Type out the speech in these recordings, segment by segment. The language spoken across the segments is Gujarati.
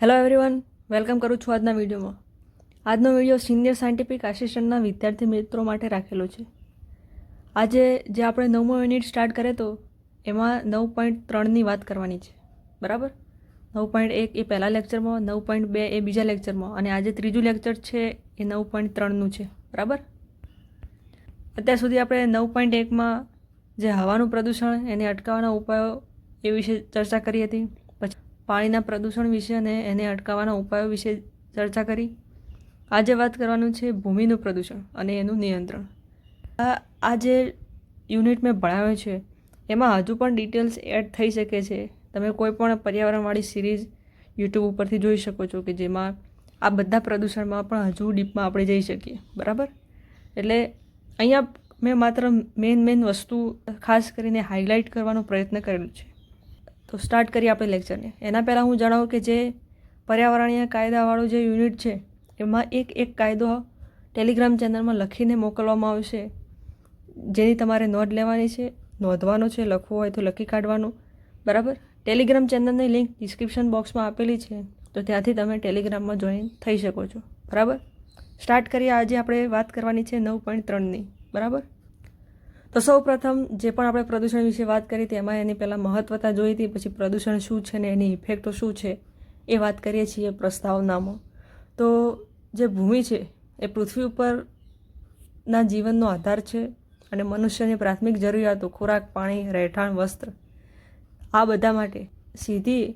હેલો એવરીવન વેલકમ કરું છું આજના વિડીયોમાં. આજનો વીડિયો સિનિયર સાયન્ટિફિક આસિસ્ટન્ટના વિદ્યાર્થી મિત્રો માટે રાખેલો છે. આજે જે આપણે નવમો યુનિટ સ્ટાર્ટ કરે તો એમાં નવ પોઈન્ટ ત્રણની વાત કરવાની છે. બરાબર? નવ પોઈન્ટ એક એ પહેલા લેક્ચરમાં નવ પોઈન્ટ બે એ બીજા લેક્ચરમાં અને આજે ત્રીજું લેક્ચર છે એ નવ પોઈન્ટ ત્રણનું છે. બરાબર? અત્યાર સુધી આપણે નવ પોઈન્ટ એકમાં જે હવાનું પ્રદૂષણ, એને અટકાવવાના ઉપાયો એ વિશે ચર્ચા કરી હતી. પાણીના પ્રદૂષણ વિશે અને એને અટકાવવાના ઉપાયો વિશે ચર્ચા કરી. આજે વાત કરવાનું છે ભૂમિનું પ્રદૂષણ અને એનું નિયંત્રણ. આ જે યુનિટ મેં ભણાવ્યો છે, એમાં હજુ પણ ડિટેલ્સ એડ થઈ શકે છે. તમે કોઈ પણ પર્યાવરણવાળી સિરીઝ યુટ્યુબ ઉપરથી જોઈ શકો છો કે જેમાં આ બધા પ્રદૂષણમાં પણ હજુ ડીપમાં આપણે જઈ શકીએ. બરાબર? એટલે અહીંયા મેં માત્ર મેઇન મેઇન વસ્તુ ખાસ કરીને હાઇલાઇટ કરવાનો પ્રયત્ન કરેલો છે. તો સ્ટાર્ટ કરીએ આપણે લેક્ચરને એના પહેલાં હું જણાવું કે જે પર્યાવરણીય કાયદાવાળું જે યુનિટ છે, એમાં એક એક કાયદો ટેલિગ્રામ ચેનલમાં લખીને મોકલવામાં આવશે. જેની તમારે નોંધ લેવાની છે, નોંધવાનો છે, લખવું હોય તો લખી કાઢવાનું. બરાબર? ટેલિગ્રામ ચેનલની લિંક ડિસ્ક્રિપ્શન બોક્સમાં આપેલી છે, તો ત્યાંથી તમે ટેલિગ્રામમાં જોઈન થઈ શકો છો. બરાબર? સ્ટાર્ટ કરીએ. આજે આપણે વાત કરવાની છે નવ પોઈન્ટ ત્રણની બરાબર? તો સૌ પ્રથમ જે પણ આપણે પ્રદૂષણ વિશે વાત કરી તેમાં એની પહેલાં મહત્વતા જોઈ હતી, પછી પ્રદૂષણ શું છે ને એની ઇફેક્ટો શું છે એ વાત કરીએ છીએ પ્રસ્તાવનામાં. તો જે ભૂમિ છે એ પૃથ્વી ઉપરના જીવનનો આધાર છે અને મનુષ્યની પ્રાથમિક જરૂરિયાતો, ખોરાક, પાણી, રહેઠાણ, વસ્ત્ર, આ બધા માટે સીધી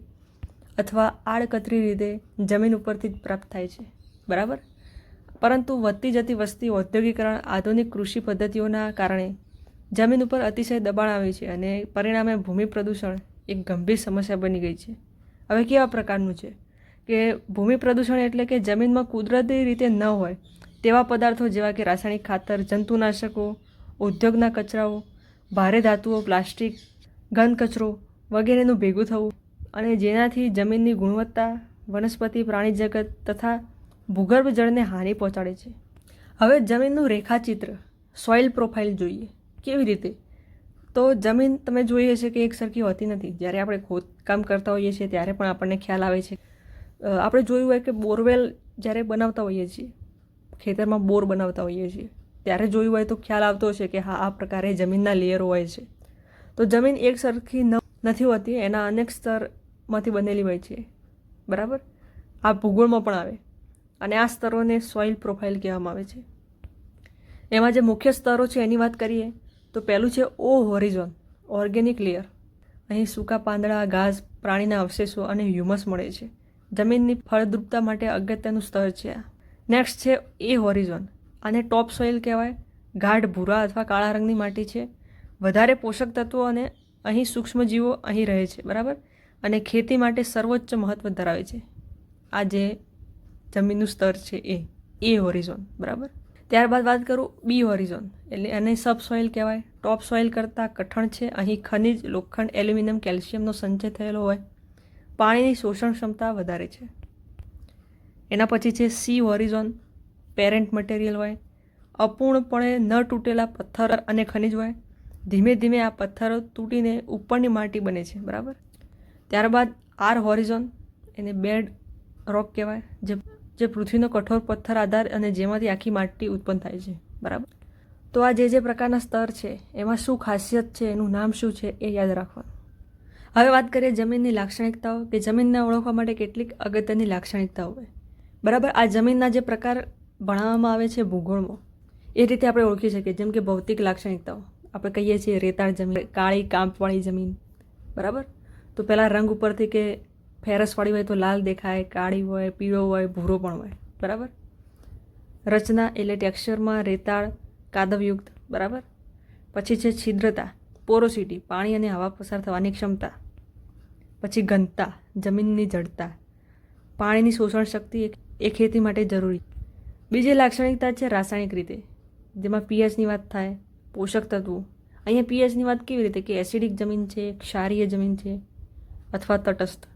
અથવા આડકતરી રીતે જમીન ઉપરથી જ પ્રાપ્ત થાય છે. બરાબર? પરંતુ વધતી જતી વસ્તી, ઔદ્યોગિકરણ, આધુનિક કૃષિ પદ્ધતિઓના કારણે જમીન ઉપર અતિશય દબાણ આવે છે અને પરિણામે ભૂમિ પ્રદૂષણ એક ગંભીર સમસ્યા બની ગઈ છે. હવે કેવા પ્રકારનું છે? કે ભૂમિ પ્રદૂષણ એટલે કે જમીનમાં કુદરતી રીતે ન હોય તેવા પદાર્થો જેવા કે રાસાયણિક ખાતર, જંતુનાશકો, ઉદ્યોગના કચરાઓ, ભારે ધાતુઓ, પ્લાસ્ટિક, ઘન કચરો વગેરેનું ભેગું થવું અને જેનાથી જમીનની ગુણવત્તા, વનસ્પતિ, પ્રાણી જગત તથા ભૂગર્ભ જળને હાનિ પહોંચાડે છે. હવે જમીનનું રેખાચિત્ર સોઇલ પ્રોફાઇલ જોઈએ. કેવી રીતે? તો જમીન તમે જોઈએ છે કે એક સરખી હોતી નથી. જ્યારે આપણે ખોદકામ કરતા હોઈએ છીએ, ત્યારે પણ આપણને ખ્યાલ આવે છે. આપણે જોયું હોય કે બોરવેલ જ્યારે બનાવતા હોઈએ છીએ, ખેતરમાં બોર બનાવતા હોઈએ છીએ, ત્યારે જોયું હોય તો ખ્યાલ આવતો હશે કે હા, આ પ્રકારે જમીનના લેયરો હોય છે. તો જમીન એક સરખી ન, નથી હોતી, એના અનેક સ્તરમાંથી બનેલી હોય છે. બરાબર? આ ભૂગોળમાં પણ આવે. અને આ સ્તરોને સોઇલ પ્રોફાઇલ કહેવામાં આવે છે. એમાં જે મુખ્ય સ્તરો છે, એની વાત કરીએ તો પહેલું છે ઓ હોરિઝોન, ઓર્ગેનિક લેયર. અહીં સૂકા પાંદડા, ઘાસ, પ્રાણીના અવશેષો અને હ્યુમસ મળે છે. જમીનની ફળદ્રુપતા માટે અગત્યનું સ્તર છે આ. નેક્સ્ટ છે એ હોરિઝોન. આને ટોપ સોઇલ કહેવાય. ગાઢ ભૂરા અથવા કાળા રંગની માટી છે. વધારે પોષક તત્વો અને અહીં સૂક્ષ્મજીવો અહીં રહે છે, બરાબર? અને ખેતી માટે સર્વોચ્ચ મહત્ત્વ ધરાવે છે. આ જે જમીનનું સ્તર છે એ એ હોરિઝોન, બરાબર? ત્યારબાદ વાત કરું બી હોરિઝોન. એટલે એને સબ સોઇલ કહેવાય, ટોપ સોઇલ કરતાં કઠણ છે. અહીં ખનિજ, લોખંડ, એલ્યુમિનિયમ, કેલ્શિયમનો સંચય થયેલો હોય. પાણીની શોષણ ક્ષમતા વધારે છે. એના પછી છે સી હોરિઝોન, પેરેન્ટ મટીરિયલ હોય. અપૂર્ણપણે ન તૂટેલા પથ્થર અને ખનિજ હોય. ધીમે ધીમે આ પથ્થરો તૂટીને ઉપરની માટી બને છે, બરાબર? ત્યારબાદ આર હોરિઝોન, એને બેડ રોક કહેવાય, જે જે પૃથ્વીનો કઠોર પથ્થર આધાર અને જેમાંથી આખી માટી ઉત્પન્ન થાય છે. બરાબર? તો આ જે જે પ્રકારના સ્તર છે, એમાં શું ખાસિયત છે, એનું નામ શું છે, એ યાદ રાખવાનું. હવે વાત કરીએ જમીનની લાક્ષણિકતાઓ, કે જમીનને ઓળખવા માટે કેટલીક અગત્યની લાક્ષણિકતાઓ હોય. બરાબર? આ જમીનના જે પ્રકાર ભણાવવામાં આવે છે ભૂગોળમાં, એ રીતે આપણે ઓળખી શકીએ. જેમ કે ભૌતિક લાક્ષણિકતાઓ. આપણે કહીએ છીએ રેતાળ જમીન, કાળી, કાંપવાળી જમીન. બરાબર? તો પહેલાં રંગ ઉપરથી કે ફેરસવાળી હોય તો લાલ દેખાય, કાળી હોય, પીળો હોય, ભૂરો પણ હોય. બરાબર? રચના એટલે ટેક્સચરમાં રેતાળ, કાદવયુક્ત. બરાબર? પછી છે છિદ્રતા, પોરોસિટી, પાણી અને હવા પસાર થવાની ક્ષમતા. પછી ઘનતા, જમીનની જડતા. પાણીની શોષણ શક્તિ એ- ખેતી માટે જરૂરી. બીજી લાક્ષણિકતા છે રાસાયણિક રીતે, જેમાં પીએચની વાત થાય, પોષક તત્વો. અહીંયા પીએચની વાત કેવી રીતે? કે એસિડિક જમીન છે, ક્ષારીય જમીન છે, અથવા તટસ્થ.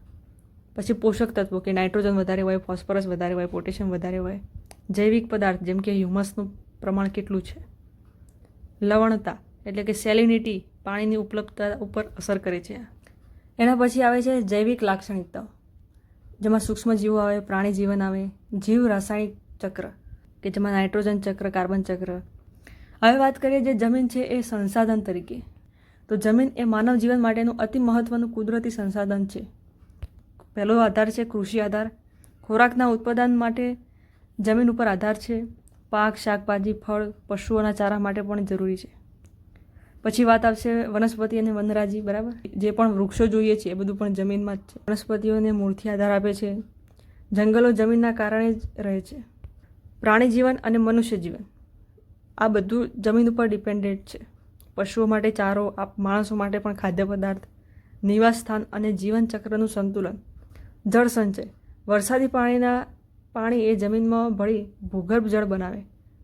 પછી પોષક તત્વો કે નાઇટ્રોજન વધારે હોય, ફોસ્ફરસ વધારે હોય, પોટેશિયમ વધારે હોય, જૈવિક પદાર્થ જેમ કે હ્યુમસનું પ્રમાણ કેટલું છે? લવણતા એટલે કે સેલિનિટી પાણીની ઉપલબ્ધતા ઉપર અસર કરે છે. એના પછી આવે છે જૈવિક લાક્ષણિકતાઓ, જેમાં સૂક્ષ્મજીવો આવે પ્રાણી જીવન આવે, જીવ રાસાયણિક ચક્ર, કે જેમાં નાઇટ્રોજન ચક્ર, કાર્બન ચક્ર. હવે વાત કરીએ જે જમીન છે એ સંસાધન તરીકે. તો જમીન એ માનવ જીવન માટેનું અતિ મહત્ત્વનું કુદરતી સંસાધન છે. પહેલો આધાર છે કૃષિ આધાર. ખોરાકના ઉત્પાદન માટે જમીન ઉપર આધાર છે. પાક, શાકભાજી, ફળ, પશુઓના ચારા માટે પણ જરૂરી છે. પછી વાત આવશે વનસ્પતિ અને વનરાજી, બરાબર? જે પણ વૃક્ષો જોઈએ છે એ બધું પણ જમીનમાં જ છે. વનસ્પતિઓને મૂળથી આધાર આપે છે. જંગલો જમીનના કારણે જ રહે છે. પ્રાણી જીવન અને મનુષ્ય જીવન. આ બધું જમીન ઉપર ડિપેન્ડેન્ટ છે. પશુઓ માટે ચારો, આપ માણસો માટે પણ ખાદ્ય પદાર્થ નિવાસ સ્થાન અને જીવન ચક્રનું સંતુલન. જળ સંચય. વરસાદી પાણીના, પાણી એ જમીનમાં ભળી ભૂગર્ભ જળ બનાવે.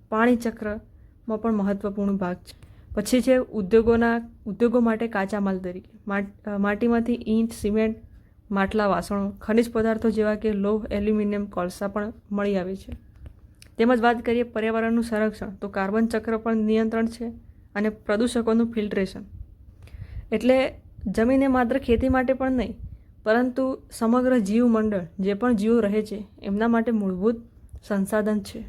પાણી ચક્રમાં પણ મહત્ત્વપૂર્ણ ભાગ છે. પછી છે ઉદ્યોગોના, ઉદ્યોગો માટે કાચા માલ તરીકે. માટ- માટીમાંથી ઈંટ, સિમેન્ટ, માટલા, વાસણો, ખનિજ પદાર્થો જેવા કે લોહ, એલ્યુમિનિયમ, કોલસા પણ મળી આવે છે. તેમજ વાત કરીએ પર્યાવરણનું સંરક્ષણ, તો કાર્બન ચક્ર પણ નિયંત્રણ છે અને પ્રદૂષકોનું ફિલ્ટ્રેશન. એટલે જમીને માત્ર ખેતી માટે પણ નહીં પરંતુ સમગ્ર જીવમંડળ જે પણ જીવો રહે છે, એમના માટે મૂળભૂત સંસાધન છે.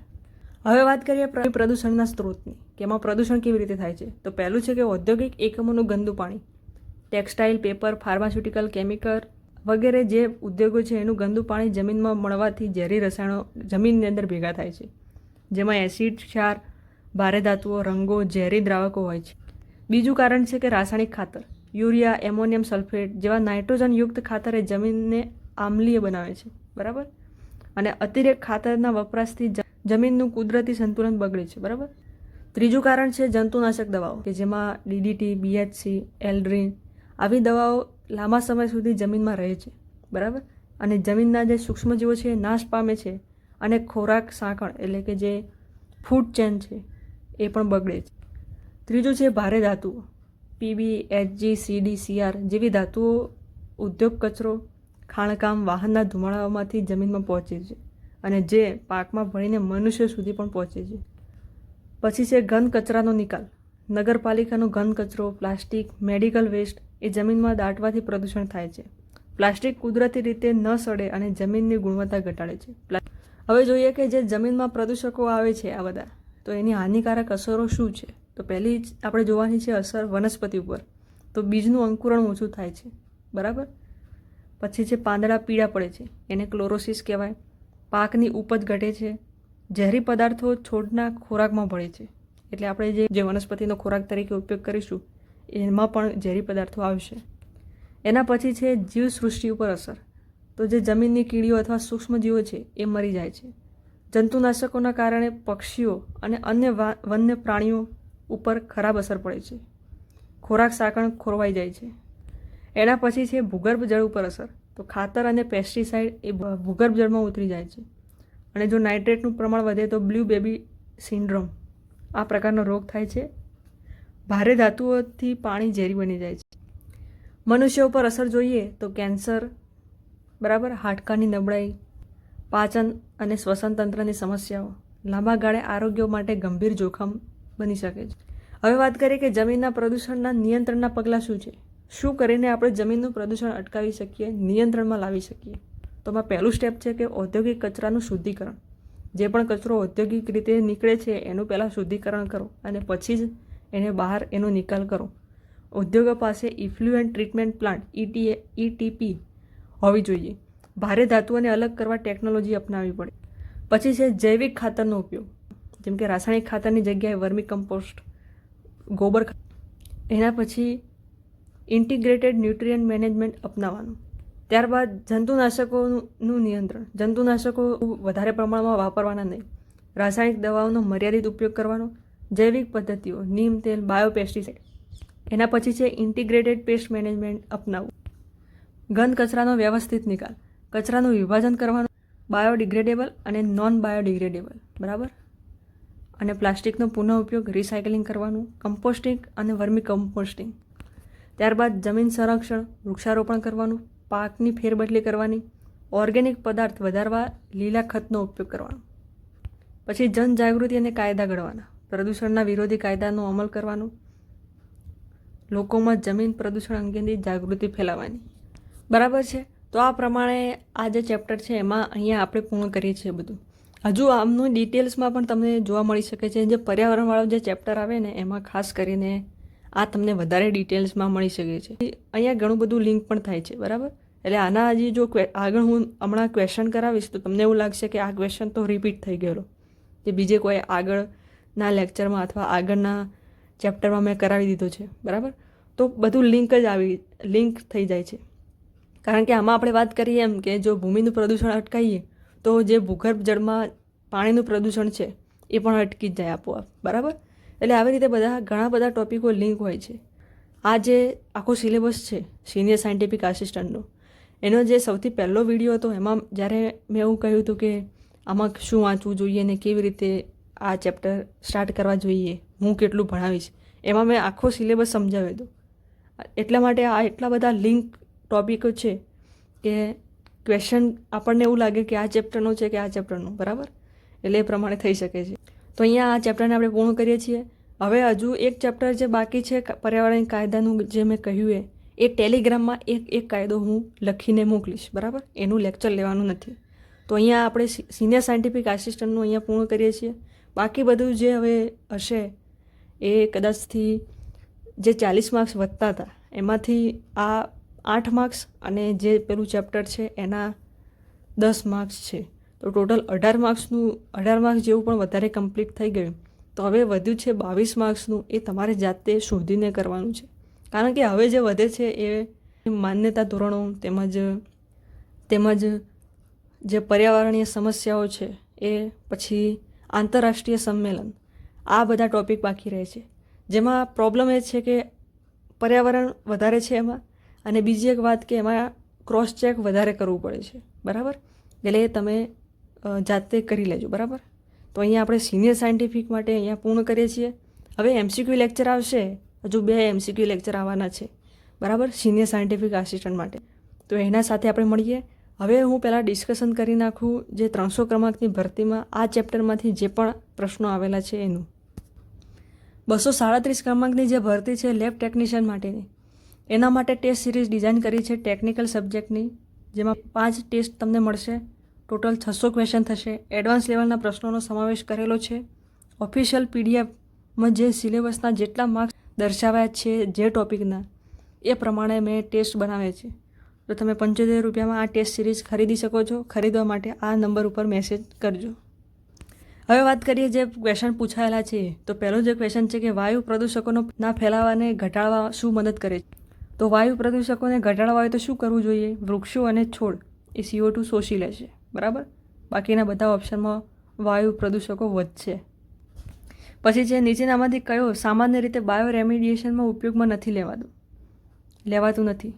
હવે વાત કરીએ પ્ર- પ્રદૂષણના સ્ત્રોતની, કે એમાં પ્રદૂષણ કેવી રીતે થાય છે? તો પહેલું છે કે ઔદ્યોગિક એકમોનું ગંદુ પાણી. ટેક્સટાઇલ, પેપર, ફાર્માસ્યુટિકલ, કેમિકલ વગેરે જે ઉદ્યોગો છે, એનું ગંદુ પાણી જમીનમાં મળવાથી ઝેરી રસાયણો જમીનની અંદર ભેગા થાય છે. જેમાં એસિડ, ક્ષાર, ભારે ધાતુઓ, રંગો, ઝેરી દ્રાવકો હોય છે. બીજું કારણ છે કે રાસાયણિક ખાતર. યુરિયા, એમોનિયમ સલ્ફેટ જેવા નાઇટ્રોજનયુક્ત ખાતરે જમીનને આમ્લીય બનાવે છે. બરાબર? અને અતિરેક ખાતરના વપરાશથી જમીનનું કુદરતી સંતુલન બગડે છે. બરાબર? ત્રીજું કારણ છે જંતુનાશક દવાઓ, કે જેમાં ડીડીટી બીએચસી એલ્ડ્રીન આવી દવાઓ લાંબા સમય સુધી જમીનમાં રહે છે. બરાબર? અને જમીનના જે સૂક્ષ્મજીવો છે નાશ પામે છે અને ખોરાક સાંકળ એટલે કે જે ફૂડ ચેન છે એ પણ બગડે છે. ત્રીજું છે ભારે ધાતુઓ. પીબી એચજી સીડી સીઆર જેવી ધાતુઓ ઉદ્યોગ કચરો, ખાણકામ, વાહનના ધુમાડાઓમાંથી જમીનમાં પહોંચે છે અને જે પાકમાં ભળીને મનુષ્ય સુધી પણ પહોંચે છે. પછી છે ઘન કચરાનો નિકાલ. નગરપાલિકાનો ઘન કચરો, પ્લાસ્ટિક, મેડિકલ વેસ્ટ એ જમીનમાં દાટવાથી પ્રદૂષણ થાય છે. પ્લાસ્ટિક કુદરતી રીતે ન સડે અને જમીનની ગુણવત્તા ઘટાડે છે. હવે જોઈએ કે જે જમીનમાં પ્રદૂષકો આવે છે આ બધા, તો એની હાનિકારક અસરો શું છે? તો પહેલી આપણે જોવાની છે અસર વનસ્પતિ ઉપર. તો બીજનું અંકુરણ ઓછું થાય છે. બરાબર? પછી છે પાંદડા પીળા પડે છે, એને ક્લોરોસિસ કહેવાય. પાકની ઉપજ ઘટે છે. ઝેરી પદાર્થો છોડના ખોરાકમાં ભળે છે. એટલે આપણે જે જે વનસ્પતિનો ખોરાક તરીકે ઉપયોગ કરીશું, એમાં પણ ઝેરી પદાર્થો આવશે. એના પછી છે જીવસૃષ્ટિ ઉપર અસર. તો જે જમીનની કીડીઓ અથવા સૂક્ષ્મજીવો છે, એ મરી જાય છે. જંતુનાશકોના કારણે પક્ષીઓ અને અન્ય વન્ય પ્રાણીઓ ઉપર ખરાબ અસર પડે છે. ખોરાક સાકણ ખોરવાઈ જાય છે. એના પછી છે ભૂગર્ભ જળ ઉપર અસર. તો ખાતર અને પેસ્ટિસાઇડ એ ભૂગર્ભ જળમાં ઉતરી જાય છે. અને જો નાઇટ્રેટનું પ્રમાણ વધે તો બ્લુ બેબી સિન્ડ્રોમ, આ પ્રકારનો રોગ થાય છે. ભારે ધાતુઓથી પાણી ઝેરી બની જાય છે. મનુષ્ય ઉપર અસર જોઈએ તો કેન્સર, બરાબર? હાડકાની નબળાઈ, પાચન અને શ્વસન તંત્રની સમસ્યાઓ, લાંબા ગાળે આરોગ્ય માટે ગંભીર જોખમ બની શકે છે. હવે વાત કરીએ કે જમીનના પ્રદૂષણના નિયંત્રણના પગલાં શું છે? શું કરીને આપણે જમીનનું પ્રદૂષણ અટકાવી શકીએ, નિયંત્રણમાં લાવી શકીએ? તો એમાં પહેલું સ્ટેપ છે કે ઔદ્યોગિક કચરાનું શુદ્ધિકરણ. જે પણ કચરો ઔદ્યોગિક રીતે નીકળે છે, એનું પહેલાં શુદ્ધિકરણ કરો અને પછી જ એને બહાર એનો નિકાલ કરો. ઉદ્યોગો પાસે ઇફ્લુએન્ટ ટ્રીટમેન્ટ પ્લાન્ટ ઈટીએ ઈટીપી હોવી જોઈએ. ભારે ધાતુઓને અલગ કરવા ટેકનોલોજી અપનાવવી પડે. પછી છે જૈવિક ખાતરનો ઉપયોગ. જેમ કે રાસાયણિક ખાતરની જગ્યાએ વર્મી કમ્પોસ્ટ, ગોબર એના પછી ઇન્ટિગ્રેટેડ ન્યુટ્રિયન્ટ મેનેજમેન્ટ અપનાવવાનું. ત્યારબાદ જંતુનાશકોનું નિયંત્રણ. જંતુનાશકો વધારે પ્રમાણમાં વાપરવાના નહીં. રાસાયણિક દવાઓનો મર્યાદિત ઉપયોગ કરવાનો. જૈવિક પદ્ધતિઓ, નીમ તેલ, બાયોપેસ્ટિસાઇડ. એના પછી છે ઇન્ટિગ્રેટેડ પેસ્ટ મેનેજમેન્ટ અપનાવવું. ઘન કચરાનો વ્યવસ્થિત નિકાલ. કચરાનું વિભાજન કરવાનું. બાયોડિગ્રેડેબલ અને નોન બાયોડિગ્રેડેબલ બરાબર? અને પ્લાસ્ટિકનો પુનઃ ઉપયોગ રિસાયકલિંગ કરવાનું કમ્પોસ્ટિંગ અને વર્મી કમ્પોસ્ટિંગ ત્યારબાદ જમીન સંરક્ષણ, વૃક્ષારોપણ કરવાનું, પાકની ફેરબદલી કરવાની ઓર્ગેનિક પદાર્થ વધારવા, લીલા ખતનો ઉપયોગ કરવાનો. પછી જનજાગૃતિ અને કાયદા ઘડવાના. પ્રદૂષણના વિરોધી કાયદાનો અમલ કરવાનો. લોકોમાં જમીન પ્રદૂષણ અંગેની જાગૃતિ ફેલાવવાની. બરાબર છે? તો આ પ્રમાણે આ જે ચેપ્ટર છે, એમાં અહીંયા આપણે પૂર્ણ કરીએ છીએ બધું. હજુ આમનું ડિટેલ્સમાં પણ તમને જોવા મળી શકે છે. જે પર્યાવરણવાળો જે ચેપ્ટર આવે ને, એમાં ખાસ કરીને આ તમને વધારે ડિટેલ્સમાં મળી શકે છે. અહીંયા ઘણું બધું લિંક પણ થાય છે, બરાબર? એટલે આના હજી જો આગળ હું હમણાં ક્વેશ્ચન કરાવીશ, તો તમને એવું લાગશે કે આ ક્વેશ્ચન તો રિપીટ થઈ ગયેલો. જે બીજે કોઈ આગળના લેક્ચરમાં અથવા આગળના ચેપ્ટરમાં મેં કરાવી દીધો છે, બરાબર? તો બધું લિંક જ આવી લિંક થઈ જાય છે. કારણ કે આમાં આપણે વાત કરીએ એમ કે જો ભૂમિનું પ્રદૂષણ અટકાવીએ તો જે ભૂગર્ભ જળમાં પાણીનું પ્રદૂષણ છે, એ પણ અટકી જ જાય આપોઆપ, બરાબર? એટલે આવી રીતે બધા, ઘણા બધા ટોપિકો લિંક હોય છે. આ જે આખો સિલેબસ છે, સિનિયર સાયન્ટિફિક આસિસ્ટન્ટનો, એનો જે સૌથી પહેલો વીડિયો હતો, એમાં જ્યારે મેં એવું કહ્યું હતું કે આમાં શું વાંચવું જોઈએ ને કેવી રીતે આ ચેપ્ટર સ્ટાર્ટ કરવા જોઈએ, હું કેટલું ભણાવીશ, એમાં મેં આખો સિલેબસ સમજાવ્યો હતો. એટલા માટે આ એટલા બધા લિંક ટોપિકો છે કે ક્વેશ્ચન આપણને એવું લાગે કે આ ચેપ્ટરનો છે કે આ ચેપ્ટરનું બરાબર? એટલે એ પ્રમાણે થઈ શકે છે. તો અહીંયા આ ચેપ્ટરને આપણે પૂર્ણ કરીએ છીએ. હવે હજુ એક ચેપ્ટર જે બાકી છે પર્યાવરણ કાયદાનું જે મેં કહ્યું એ એ ટેલિગ્રામમાં એક એક કાયદો હું લખીને મોકલીશ, બરાબર? એનું લેક્ચર લેવાનું નથી. તો અહીંયા આપણે સિનિયર સાયન્ટિફિક આસિસ્ટન્ટનું અહીંયા પૂર્ણ કરીએ છીએ. બાકી બધું જે હવે હશે, એ કદાચથી જે ચાલીસ માર્ક્સ વધતા હતા, એમાંથી આ આઠ માર્ક્સ અને જે પેલું ચેપ્ટર છે એના દસ માર્ક્સ છે. તો ટોટલ અઢાર માર્ક્સનું અઢાર માર્ક્સ જેવું પણ વધારે કમ્પ્લીટ થઈ ગયું. તો હવે વધ્યું છે બાવીસ માર્ક્સનું એ તમારે જાતે શોધીને કરવાનું છે. કારણ કે હવે જે વધે છે એ માન્યતા ધોરણો તેમજ તેમજ જે પર્યાવરણીય સમસ્યાઓ છે એ પછી આંતરરાષ્ટ્રીય સંમેલન, આ બધા ટોપિક બાકી રહે છે. જેમાં પ્રોબ્લેમ એ છે કે પર્યાવરણ વધારે છે એમાં અને બીજી એક વાત કે એમાં ક્રોસ ચેક વધારે કરવું પડે છે. બરાબર? એટલે તમે જાતે કરી લેજો, બરાબર? તો અહીંયા આપણે સિનિયર સાયન્ટિફિક માટે અહીંયા પૂર્ણ કરીએ છીએ. હવે એમસીક્યુ લેક્ચર આવશે. હજુ બે એમસીક્યુ લેક્ચર આવવાના છે. બરાબર? સિનિયર સાયન્ટિફિક આસિસ્ટન્ટ માટે. તો એના સાથે આપણે મળીએ. હવે હું પહેલાં ડિસ્કશન કરી નાખું જે ત્રણસો ક્રમાંકની ભરતીમાં આ ચેપ્ટરમાંથી જે પણ પ્રશ્નો આવેલા છે એનું. બસો સાડત્રીસ ક્રમાંકની જે ભરતી છે લેબ ટેકનિશિયન માટેની. એના માટે ટેસ્ટ સિરીઝ ડિઝાઇન કરી છે ટેકનિકલ સબ્જેક્ટની જેમાં પાંચ ટેસ્ટ તમને મળશે. ટોટલ છસો ક્વેશ્ચન થશે. એડવાન્સ લેવલના પ્રશ્નોનો સમાવેશ કરેલો છે. ઓફિશિયલ પીડીએફમાં જે સિલેબસના જેટલા માર્ક્સ દર્શાવ્યા છે જે ટોપિકના એ પ્રમાણે મેં ટેસ્ટ બનાવે છે. તો તમે પંચોતેર રૂપિયામાં આ ટેસ્ટ સિરીઝ ખરીદી શકો છો. ખરીદવા માટે આ નંબર ઉપર મેસેજ કરજો. હવે વાત કરીએ જે ક્વેશ્ચન પૂછાયેલા છે, તો પહેલો જે ક્વેશ્ચન છે કે વાયુ પ્રદૂષકોનો ના ફેલાવાને ઘટાડવા શું મદદ કરે છે? તો વાયુ પ્રદૂષકોને ઘટાડવા હોય તો શું કરવું જોઈએ? વૃક્ષો અને છોડ, એ સીઓ ટુ શોષી લેશે બરાબર? બાકીના બધા ઓપ્શનમાં વાયુ પ્રદૂષકો વધશે. પછી છે, નીચેનામાંથી કયો સામાન્ય રીતે બાયો રેમિડિએશનમાં ઉપયોગમાં નથી લેવાતું? લેવાતું નથી.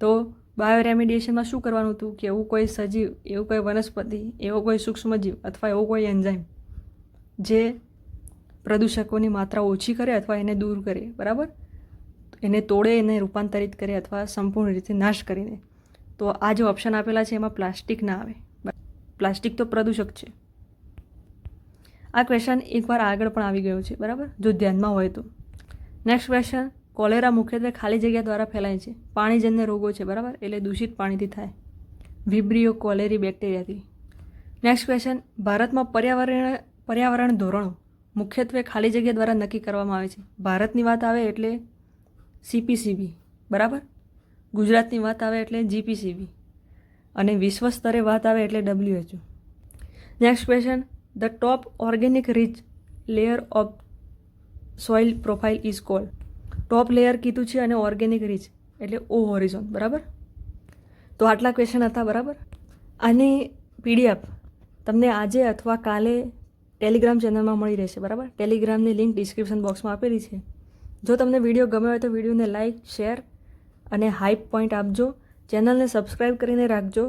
તો બાયો રેમિડિએશનમાં શું કરવાનું હતું? કે એવું કોઈ સજીવ, એવું કોઈ વનસ્પતિ, એવો કોઈ સૂક્ષ્મજીવ અથવા એવો કોઈ એન્ઝાઇમ જે પ્રદૂષકોની માત્રા ઓછી કરે અથવા એને દૂર કરે. બરાબર? એને તોડે, એને રૂપાંતરિત કરે અથવા સંપૂર્ણ રીતે નાશ કરીને. તો આ જે ઓપ્શન આપેલા છે એમાં પ્લાસ્ટિક ના આવે. પ્લાસ્ટિક તો પ્રદૂષક છે. આ ક્વેશ્ચન એકવાર આગળ પણ આવી ગયો છે, બરાબર? જો ધ્યાનમાં હોય તો. નેક્સ્ટ ક્વેશ્ચન કોલેરા મુખ્યત્વે ખાલી જગ્યા દ્વારા ફેલાય છે. પાણીજન્ય રોગો છે, બરાબર? એટલે દૂષિત પાણીથી થાય. વિબ્રિયો કોલેરી બેક્ટેરિયાથી નેક્સ્ટ ક્વેશ્ચન ભારતમાં પર્યાવરણ પર્યાવરણ ધોરણો મુખ્યત્વે ખાલી જગ્યા દ્વારા નક્કી કરવામાં આવે છે. ભારતની વાત આવે એટલે સીપીસીબી, બરાબર? ગુજરાતની વાત આવે એટલે જીપીસીબી અને વિશ્વ સ્તરે વાત આવે એટલે WHO. Next question the top organic rich layer of soil profile is call top layer કીધું છે અને ઓર્ગેનિક રીચ એટલે ઓ હોરિઝોન બરાબર? તો આટલા ક્વેશ્ચન હતા, બરાબર? આની પીડીએફ તમને આજે અથવા કાલે ટેલિગ્રામ ચેનલમાં મળી રહેશે, બરાબર? ટેલિગ્રામની લિંક ડિસ્ક્રિપ્શન બોક્સમાં આપેલી છે. જો તમને વીડિયો ગમ્યો હોય તો વિડીયોને લાઇક શેર અને હાઈપ પોઈન્ટ આપજો. ચેનલને સબસ્ક્રાઈબ કરીને રાખજો.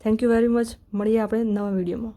થેન્ક યુ વેરી મચ મળીએ આપણે નવા વિડીયોમાં.